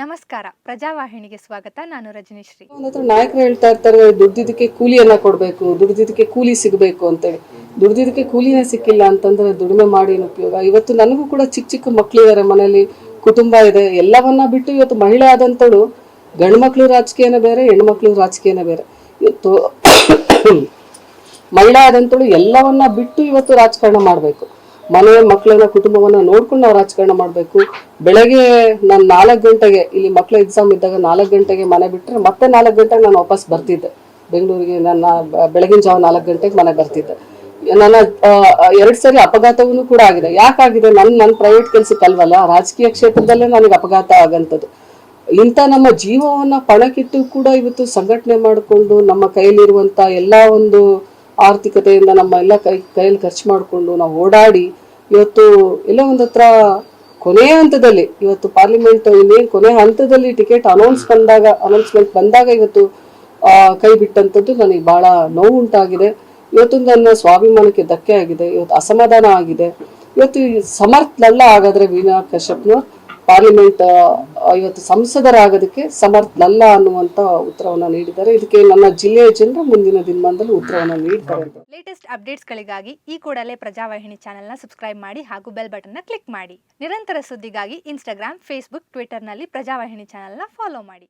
ನಮಸ್ಕಾರ. ಪ್ರಜಾವಾಹಿನಿಗೆ ಸ್ವಾಗತ. ನಾನು ರಜನೀಶ್ರೀ. ನಾಯಕರು ಹೇಳ್ತಾ ಇರ್ತಾರೆ, ದುಡ್ದಿದ್ದಕ್ಕೆ ಕೂಲಿಯನ್ನ ಕೊಡಬೇಕು, ದುಡ್ದಿದ್ದಕ್ಕೆ ಕೂಲಿ ಸಿಗಬೇಕು ಅಂತೇಳಿ. ದುಡ್ದಿದ್ದಕ್ಕೆ ಕೂಲಿನೇ ಸಿಕ್ಕಿಲ್ಲ ಅಂತಂದ್ರೆ ದುಡಿಮೆ ಮಾಡಿ ಉಪಯೋಗ? ಇವತ್ತು ನನಗೂ ಕೂಡ ಚಿಕ್ಕ ಚಿಕ್ಕ ಮಕ್ಕಳಿದ್ದಾರೆ ಮನೆಯಲ್ಲಿ, ಕುಟುಂಬ ಇದೆ, ಎಲ್ಲವನ್ನ ಬಿಟ್ಟು ಇವತ್ತು ಮಹಿಳೆ ಆದಂತಳು ಗಂಡು ಮಕ್ಕಳು ರಾಜಕೀಯನೇ ಬೇರೆ, ಹೆಣ್ಮಕ್ಳು ರಾಜಕೀಯನ ಬೇರೆ. ಇವತ್ತು ಮಹಿಳೆ ಆದಂತಳು ಎಲ್ಲವನ್ನ ಬಿಟ್ಟು ಇವತ್ತು ರಾಜಕಾರಣ ಮಾಡಬೇಕು. ಮನೆ ಮಕ್ಕಳನ್ನ ಕುಟುಂಬವನ್ನ ನೋಡ್ಕೊಂಡು ನಾವು ರಾಜಕಾರಣ ಮಾಡಬೇಕು. ಬೆಳಗ್ಗೆ ನಾನು ನಾಲ್ಕು ಗಂಟೆಗೆ ಇಲ್ಲಿ ಮಕ್ಕಳ ಎಕ್ಸಾಮ್ ಇದ್ದಾಗ ನಾಲ್ಕು ಗಂಟೆಗೆ ಮನೆ ಬಿಟ್ಟರೆ ಮತ್ತೆ ನಾಲ್ಕು ಗಂಟೆಗೆ ನಾನು ವಾಪಸ್ ಬರ್ತಿದ್ದೆ. ಬೆಂಗಳೂರಿಗೆ ನನ್ನ ಬೆಳಗಿನ ಜಾವ ನಾಲ್ಕು ಗಂಟೆಗೆ ಮನೆ ಬರ್ತಿದ್ದೆ. ನನ್ನ ಎರಡು ಸರಿ ಅಪಘಾತವೂ ಕೂಡ ಆಗಿದೆ. ಯಾಕಾಗಿದೆ? ನನ್ನ ನನ್ನ ಪ್ರೈವೇಟ್ ಕೆಲ್ಸಕ್ಕಲ್ವಲ್ಲ ರಾಜಕೀಯ ಕ್ಷೇತ್ರದಲ್ಲೇ ನನಗೆ ಅಪಘಾತ ಆಗಂಥದ್ದು ಇಂಥ ನಮ್ಮ ಜೀವವನ್ನು ಪಣಕ್ಕಿಟ್ಟು ಕೂಡ ಇವತ್ತು ಸಂಘಟನೆ ಮಾಡಿಕೊಂಡು ನಮ್ಮ ಕೈಲಿರುವಂಥ ಎಲ್ಲ ಒಂದು ಆರ್ಥಿಕತೆಯಿಂದ ನಮ್ಮ ಎಲ್ಲ ಕೈ ಕೈಯಲ್ಲಿ ಖರ್ಚು ಮಾಡಿಕೊಂಡು ನಾವು ಓಡಾಡಿ ಇವತ್ತು ಎಲ್ಲ ಒಂದು ಹತ್ರ ಕೊನೆಯ ಹಂತದಲ್ಲಿ ಇವತ್ತು ಪಾರ್ಲಿಮೆಂಟ್ ಇನ್ನೇನು ಕೊನೆಯ ಹಂತದಲ್ಲಿ ಟಿಕೆಟ್ ಅನೌನ್ಸ್ ಬಂದಾಗ ಅನೌನ್ಸ್ಮೆಂಟ್ ಬಂದಾಗ ಇವತ್ತು ಕೈ ಬಿಟ್ಟಂಥದ್ದು ನನಗೆ ಭಾಳ ನೋವು ಉಂಟಾಗಿದೆ. ಇವತ್ತು ನನ್ನ ಸ್ವಾಭಿಮಾನಕ್ಕೆ ಧಕ್ಕೆ ಆಗಿದೆ. ಇವತ್ತು ಅಸಮಾಧಾನ ಆಗಿದೆ. ಇವತ್ತು ಸಮರ್ಥನಲ್ಲ ಹಾಗಾದರೆ ವೀಣಾ ಕಶ್ಯಪ್ನವ್ರು. ಪಾರ್ಲಿಮೆಂಟ್ ಇವತ್ತು ಸಂಸದರಾಗೋದಕ್ಕೆ ಸಮರ್ಥನಲ್ಲ ಅನ್ನುವಂತ ಉತ್ತರವನ್ನು ನೀಡಿದ್ದಾರೆ. ಇದಕ್ಕೆ ನನ್ನ ಜಿಲ್ಲೆಯ ಜನರು ಮುಂದಿನ ದಿನಮಾನದಲ್ಲಿ ಉತ್ತರವನ್ನು ನೀಡ್ತಾರೆ ಲೇಟೆಸ್ಟ್ ಅಪ್ಡೇಟ್ಸ್ಗಳಿಗಾಗಿ ಈ ಕೂಡಲೇ ಪ್ರಜಾವಾಹಿನಿ ಚಾನೆಲ್ನ ಸಬ್ಸ್ಕ್ರೈಬ್ ಮಾಡಿ ಹಾಗೂ ಬೆಲ್ ಬಟನ್ನ ಕ್ಲಿಕ್ ಮಾಡಿ. ನಿರಂತರ ಸುದ್ದಿಗಾಗಿ ಇನ್ಸ್ಟಾಗ್ರಾಮ್ ಫೇಸ್ಬುಕ್ ಟ್ವಿಟರ್ನಲ್ಲಿ ಪ್ರಜಾವಾಹಿನಿ ಚಾನೆಲ್ನ ಫಾಲೋ ಮಾಡಿ.